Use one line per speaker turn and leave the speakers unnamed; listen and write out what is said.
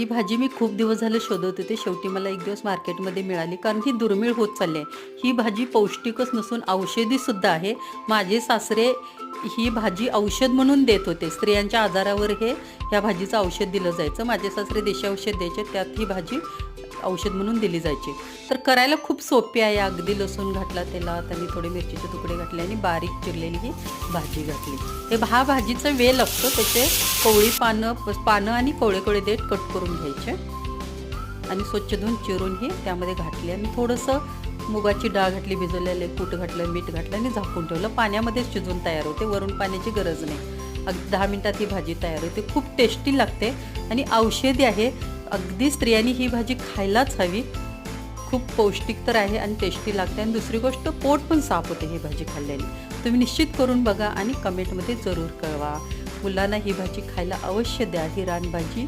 ही भाजी मी खूप दिवस झाले शोधत होते. शेवटी मला एक दिवस मार्केटमध्ये मिळाली कारण ही दुर्मिळ होत चालली आहे. ही भाजी पौष्टिकच नसून औषधीसुद्धा आहे. माझे सासरे ही भाजी औषध म्हणून देत होते. स्त्रियांच्या आजारावर हे ह्या भाजीचं औषध दिलं जायचं. माझे सासरे देशी औषध द्यायचे. त्यात ही भाजी औषध म्हणून दिली जायची. तर करायला खूप सोपी आहे. अगदी लसूण घातला तेलात आणि थोडे मिरचीचे तुकडे घातले आणि बारीक चिरलेली ही भाजी घातली. हे हा भाजीचा वेल असतो त्याचे कोवळी पानं पानं आणि कोवळे कोवळे देठ कट करून घ्यायचे. आणि स्वच्छ धुवून चिरून ही त्यामध्ये घातली. आणि थोडंसं मुगाची डाळ घातली भिजवलेले कूट घातलं मीठ घातलं आणि झाकून ठेवलं. पाण्यामध्येच शिजून तयार होते. वरून पाण्याची गरज नाही. अगदी दहा मिनटात ही भाजी तयार होते. खूप टेस्टी लागते. आणि औषधी आहे. अगदी स्त्रियांनी ही भाजी खायलाच हवी. खूप पौष्टिक तर आहे आणि टेस्टी लागते. आणि दुसरी गोष्ट पोट पण साफ होते ही भाजी खाल्ल्याने. तुम्ही निश्चित करून बघा आणि कमेंटमध्ये जरूर कळवा. मुलांना ही भाजी खायला अवश्य द्या. ही रानभाजी